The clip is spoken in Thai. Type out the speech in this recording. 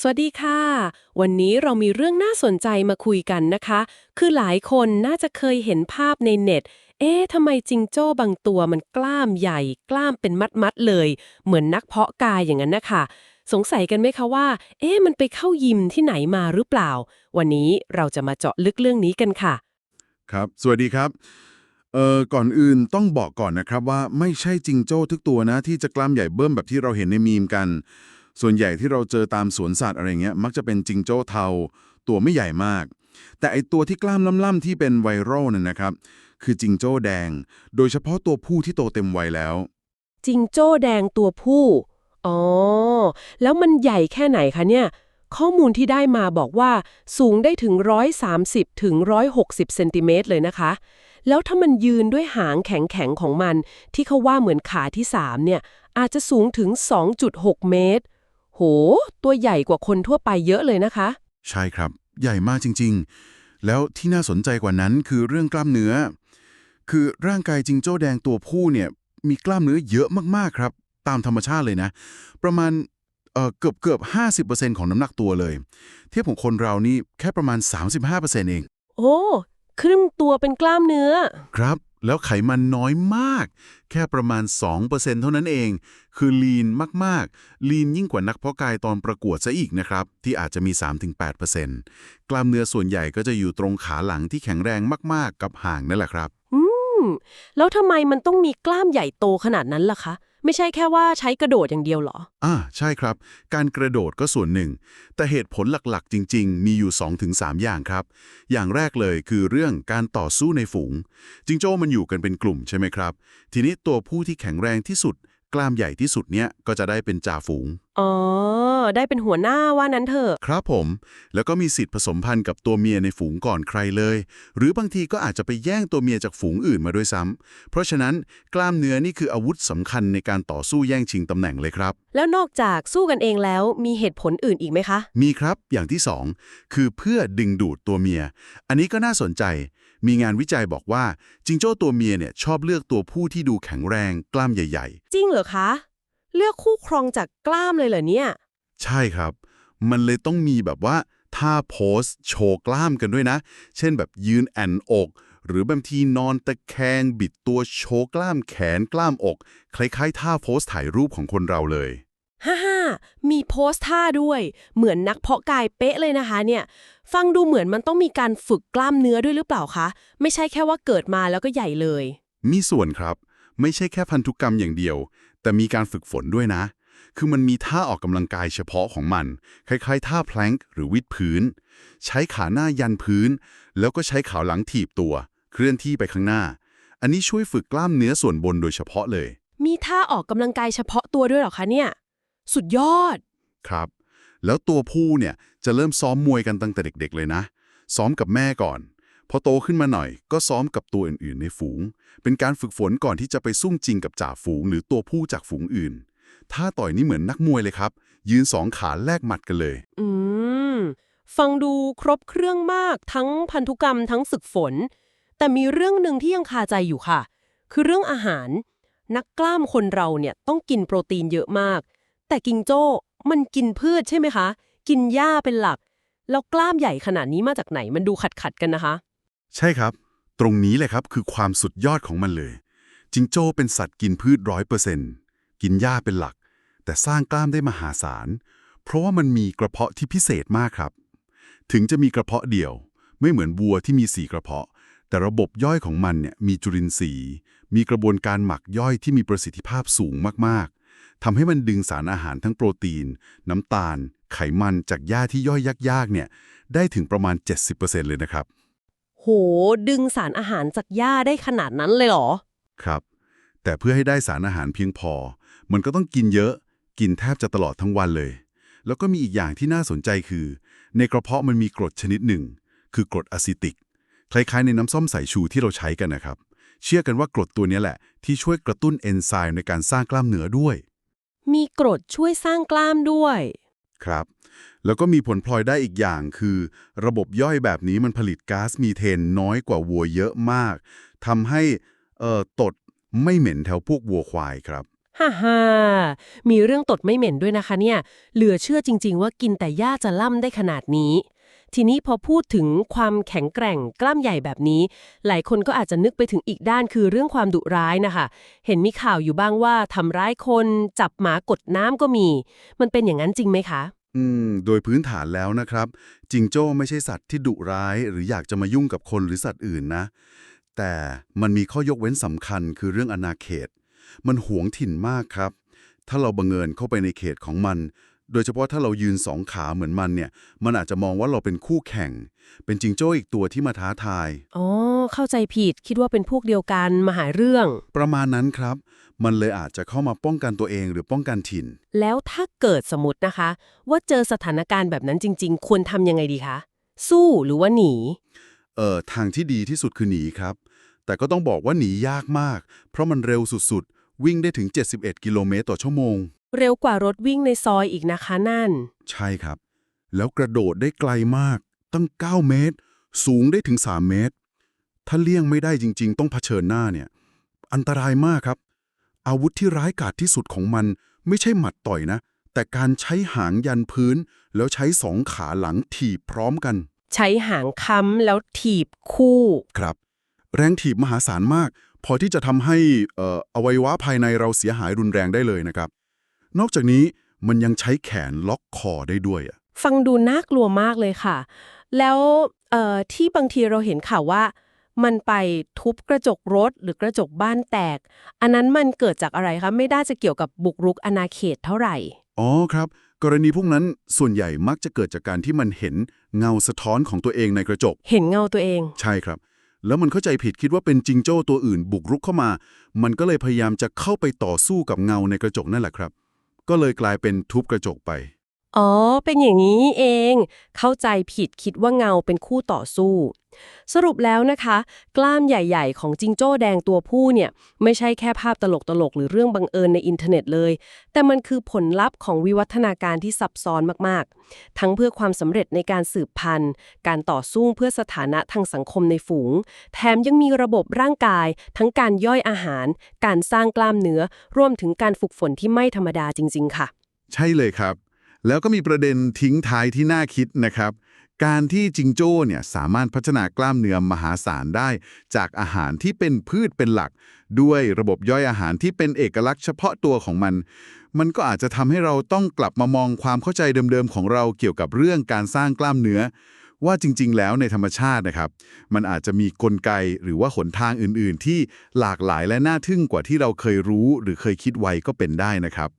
สวัสดีค่ะ วันนี้เรามีเรื่องน่าสนใจมาคุยกันนะคะ คือหลายคนน่าจะเคยเห็นภาพในเน็ต เอ๊ะทำไมจิงโจ้บางตัวมันกล้ามใหญ่ กล้ามเป็นมัดๆเลย เหมือนนักเพาะกายอย่างนั้นนะคะ สงสัยกันไหมคะว่า เอ๊ะมันไปเข้ายิมที่ไหนมาหรือเปล่า วันนี้เราจะมาเจาะลึกเรื่องนี้กันค่ะ ครับ สวัสดีครับเอ่อก่อนอื่นต้องบอกก่อนนะครับว่าไม่ใช่จิงโจ้ทุกตัวนะที่จะกล้ามใหญ่เบิ่มแบบที่เราเห็นในมีมกัน ส่วนใหญ่ที่เราเจอตามสวนสัตว์อะไรเงี้ยมักจะเป็นจิงโจ้เทา ตัวไม่ใหญ่มาก แต่ไอตัวที่กล้ามล่ำๆที่เป็นไวรัลนั่นนะครับ คือจิงโจ้แดง โดยเฉพาะตัวผู้ที่โตเต็มวัยแล้ว จิงโจ้แดงตัวผู้ อ๋อ แล้วมันใหญ่แค่ไหนคะเนี่ย ข้อมูลที่ได้มาบอกว่าสูงได้ถึง 130ถึง160เซนติเมตรเลยนะคะ แล้วถ้ามันยืนด้วยหางแข็งๆของมัน ที่เขาว่าเหมือนขาที่3เนี่ยอาจจะสูงถึง 2.6 เมตร โห ตัวใหญ่กว่าคนทั่วไปเยอะเลยนะคะ ใช่ครับ ใหญ่มากจริง ๆ แล้วที่น่าสนใจกว่านั้นคือเรื่องกล้ามเนื้อ คือร่างกายจิงโจ้แดงตัวผู้เนี่ยมีกล้ามเนื้อเยอะมากๆครับ ตามธรรมชาติเลยนะ ประมาณเอ่อเกือบเกือบ50%ของน้ำหนักตัวเลย เทียบของคนเรานี่แค่ประมาณ 35%เอง โอ้ ครึ่งตัวเป็นกล้ามเนื้อ ครับ แล้วไขมันน้อยมาก แค่ประมาณ 2%เท่านั้นเอง คือลีนมากๆ ลีนยิ่งกว่านักเพาะกายตอนประกวดซะอีกนะครับ ที่อาจจะมี 3-8%กล้ามเนื้อส่วนใหญ่ก็จะอยู่ตรงขาหลังที่แข็งแรงมากๆ กับห่างนั่นแหละครับ อืม แล้วทำไมมันต้องมีกล้ามใหญ่โตขนาดนั้นล่ะคะ ไม่ใช่แค่ว่าใช้กระโดดอย่างเดียวหรอ อ่าใช่ครับ การกระโดดก็ส่วนหนึ่ง แต่เหตุผลหลักๆ จริง ๆ มีอยู่ 2-3 อย่างครับ อย่างแรกเลยคือเรื่องการต่อสู้ในฝูง จิงโจ้มันอยู่กันเป็นกลุ่มใช่ไหมครับ ทีนี้ตัวผู้ที่แข็งแรงที่สุด กล้ามใหญ่ที่สุดเนี่ยก็จะได้เป็นจ่าฝูง อ๋อ ได้เป็นหัวหน้าว่านั้นเถอะ ครับผม แล้วก็มีสิทธิ์ผสมพันธุ์กับตัวเมียในฝูงก่อนใครเลย หรือบางทีก็อาจจะไปแย่งตัวเมียจากฝูงอื่นมาด้วยซ้ำเพราะฉะนั้นกล้ามเนื้อนี่คืออาวุธสำคัญในการต่อสู้แย่งชิงตำแหน่งเลยครับ แล้วนอกจากสู้กันเองแล้วมีเหตุผลอื่นอีกไหมคะ มีครับอย่างที่สองคือเพื่อดึงดูดตัวเมีย อันนี้ก็น่าสนใจ มีงานวิจัยบอกว่าจิงโจ้ตัวเมียเนี่ยชอบเลือกตัวผู้ที่ดูแข็งแรงกล้ามใหญ่ จริงเหรอคะ เลือกคู่ครองจากกล้ามเลยเหรอเนี่ย ๆ ใช่ครับ มันเลยต้องมีแบบว่าท่าโพสโชว์กล้ามกันด้วยนะ เช่นแบบยืนแอนอก หรือบางทีนอนตะแคงบิดตัวโชว์กล้ามแขนกล้ามอก คล้ายๆท่าโพสถ่ายรูปของคนเราเลย ฮ่าฮ่า มีโพสท่าด้วย เหมือนนักเพาะกายเป๊ะเลยนะคะเนี่ย ฟังดูเหมือนมันต้องมีการฝึกกล้ามเนื้อด้วยหรือเปล่าคะ ไม่ใช่แค่ว่าเกิดมาแล้วก็ใหญ่เลย มีส่วนครับ ไม่ใช่แค่พันธุกรรมอย่างเดียว แต่มีการฝึกฝนด้วยนะ คือมันมีท่าออกกำลังกายเฉพาะของมัน คล้ายๆ ท่าแพลงก์หรือวิดพื้น ใช้ขาหน้ายันพื้น แล้วก็ใช้ขาหลังถีบตัว เคลื่อนที่ไปข้างหน้า อันนี้ช่วยฝึกกล้ามเนื้อส่วนบนโดยเฉพาะเลยมีท่าออกกำลังกายเฉพาะตัวด้วยเหรอคะเนี่ย สุดยอด ครับ แล้วตัวผู้เนี่ยจะเริ่มซ้อมมวยกันตั้งแต่เด็ก ๆ เลยนะ ซ้อมกับแม่ก่อน พอโตขึ้นมาหน่อย ก็ซ้อมกับตัวอื่นๆในฝูง เป็นการฝึกฝนก่อนที่จะไปสู้จริงกับจ่าฝูง หรือตัวผู้จากฝูงอื่นท่าต่อยนี่เหมือนนักมวยเลยครับ ยืนสองขาแลกหมัดกันเลย อืม ฟังดูครบเครื่องมากทั้งพันธุกรรมทั้งศึกฝน แต่มีเรื่องหนึ่งที่ยังคาใจอยู่ค่ะ คือเรื่องอาหาร นักกล้ามคนเราเนี่ยต้องกินโปรตีนเยอะมาก แต่กิงโจ้มันกินพืชใช่ไหมคะ กินหญ้าเป็นหลัก แล้วกล้ามใหญ่ขนาดนี้มาจากไหนมันดูขัดขัดกันนะคะ ใช่ครับ ตรงนี้แหละครับคือความสุดยอดของมันเลย จิงโจ้เป็นสัตว์กินพืชร้อยเปอร์เซ็นต์กินหญ้าเป็นหลัก แต่สร้างกล้ามได้มหาศาล เพราะว่ามันมีกระเพาะที่พิเศษมากครับ ถึงจะมีกระเพาะเดียว ไม่เหมือนวัวที่มีสี่กระเพาะ แต่ระบบย่อยของมันเนี่ยมีจุลินทรีย์ มีกระบวนการหมักย่อยที่มีประสิทธิภาพสูงมาก ทำให้มันดึงสารอาหารทั้งโปรตีน น้ำตาล ไขมันจากหญ้าที่ย่อยยากๆเนี่ยได้ถึงประมาณ 70%เลยนะครับ โห ดึงสารอาหารจากหญ้าได้ขนาดนั้นเลยเหรอ ครับ แต่เพื่อให้ได้สารอาหารเพียงพอ มันก็ต้องกินเยอะ กินแทบจะตลอดทั้งวันเลย แล้วก็มีอีกอย่างที่น่าสนใจคือ ในกระเพาะมันมีกรดชนิดหนึ่ง คือกรดอะซิติก คล้ายๆ ในน้ำส้มสายชูที่เราใช้กันนะครับ เชื่อกันว่ากรดตัวนี้แหละ ที่ช่วยกระตุ้นเอนไซม์ในการสร้างกล้ามเนื้อด้วย มีกรดช่วยสร้างกล้ามด้วย ครับ แล้วก็มีผลพลอยได้อีกอย่างคือ ระบบย่อยแบบนี้มันผลิตก๊าซมีเทนน้อยกว่าวัวเยอะมากทำให้เอ่อตดไม่เหม็นแถวพวกวัวควายครับฮ่าฮ่ามีเรื่องตดไม่เหม็นด้วยนะคะเนี่ย เหลือเชื่อจริง ๆ ว่ากินแต่หญ้าจะล่ำได้ขนาดนี้ ทีนี้พอพูดถึงความแข็งแกร่งกล้ามใหญ่แบบนี้ หลายคนก็อาจจะนึกไปถึงอีกด้านคือเรื่องความดุร้ายนะคะ เห็นมีข่าวอยู่บ้างว่าทำร้ายคน จับหมากดน้ำก็มี มันเป็นอย่างนั้นจริงไหมคะ อืม โดยพื้นฐานแล้วนะครับ จิงโจ้ไม่ใช่สัตว์ที่ดุร้าย หรืออยากจะมายุ่งกับคนหรือสัตว์อื่นนะ แต่มันมีข้อยกเว้นสำคัญคือเรื่องอาณาเขต มันหวงถิ่นมากครับ ถ้าเราบังเอิญเข้าไปในเขตของมัน โดยเฉพาะถ้าเรายืนสองขาเหมือนมันเนี่ย มันอาจจะมองว่าเราเป็นคู่แข่ง เป็นจิงโจ้อีกตัวที่มาท้าทาย อ๋อ เข้าใจผิดคิดว่าเป็นพวกเดียวกันมาหาเรื่อง ประมาณนั้นครับ มันเลยอาจจะเข้ามาป้องกันตัวเองหรือป้องกันถิ่น แล้วถ้าเกิดสมมตินะคะ ว่าเจอสถานการณ์แบบนั้นจริง ๆ ควรทำยังไงดีคะ สู้หรือว่าหนี เอ่อ ทางที่ดีที่สุดคือหนีครับ แต่ก็ต้องบอกว่าหนียากมาก เพราะมันเร็วสุดๆ วิ่งได้ถึง 71 กิโลเมตรต่อชั่วโมง เร็วกว่ารถวิ่งในซอยอีกนะคะนั่น ใช่ครับ แล้วกระโดดได้ไกลมาก ตั้ง 9 เมตร สูงได้ถึง 3 เมตร ถ้าเลี่ยงไม่ได้จริง ๆ ต้องเผชิญหน้าเนี่ย อันตรายมากครับ อาวุธที่ร้ายกาจที่สุดของมัน ไม่ใช่หมัดต่อยนะ แต่การใช้หางยันพื้น แล้วใช้สองขาหลังถีบพร้อมกัน ใช้หางค้ำแล้วถีบคู่ ครับ แรงถีบมหาศาลมาก พอที่จะทำให้เอ่ออวัยวะภายในเราเสียหายรุนแรงได้เลยนะครับ นอกจากนี้มันยังใช้แขนล็อกคอได้ด้วยอะฟังดูน่ากลัวมากเลยค่ะ แล้วเอ่อที่บางทีเราเห็นข่าวว่า มันไปทุบกระจกรถหรือกระจกบ้านแตก อันนั้นมันเกิดจากอะไรคะไม่ได้จะเกี่ยวกับบุกรุกอาณาเขตเท่าไหร่ อ๋อครับ กรณีพวกนั้นส่วนใหญ่มักจะเกิดจากการที่มันเห็นเงาสะท้อนของตัวเองในกระจก เห็นเงาตัวเอง ใช่ครับ แล้วมันเข้าใจผิดคิดว่าเป็นจิงโจ้ตัวอื่นบุกรุกเข้ามา มันก็เลยพยายามจะเข้าไปต่อสู้กับเงาในกระจกนั่นแหละครับ ก็เลยกลายเป็นทุบกระจกไป อ๋อ เป็นอย่างนี้เอง เข้าใจผิดคิดว่าเงาเป็นคู่ต่อสู้ สรุปแล้วนะคะ กล้ามใหญ่ ๆ ของจิงโจ้แดงตัวผู้เนี่ยไม่ใช่แค่ภาพตลกๆ หรือเรื่องบังเอิญในอินเทอร์เน็ตเลย แต่มันคือผลลัพธ์ของวิวัฒนาการที่ซับซ้อนมากๆ ทั้งเพื่อความสำเร็จในการสืบพันธุ์ การต่อสู้เพื่อสถานะทางสังคมในฝูง แถมยังมีระบบร่างกาย ทั้งการย่อยอาหาร การสร้างกล้ามเนื้อ รวมถึงการฝึกฝนที่ไม่ธรรมดาจริง ๆ ค่ะ ใช่เลยครับ แล้วก็มีประเด็นทิ้งท้ายที่น่าคิดนะครับ การที่จิงโจ้เนี่ยสามารถพัฒนากล้ามเนื้อมหาศาลได้ จากอาหารที่เป็นพืชเป็นหลัก ด้วยระบบย่อยอาหารที่เป็นเอกลักษณ์เฉพาะตัวของมัน มันก็อาจจะทำให้เราต้องกลับมามองความเข้าใจเดิมๆของเราเกี่ยวกับเรื่องการสร้างกล้ามเนื้อ ว่าจริง ๆ แล้วในธรรมชาตินะครับ มันอาจจะมีกลไกหรือว่าหนทางอื่น ๆ ที่หลากหลายและน่าทึ่งกว่าที่เราเคยรู้ หรือเคยคิดไว้ก็เป็นได้นะครับ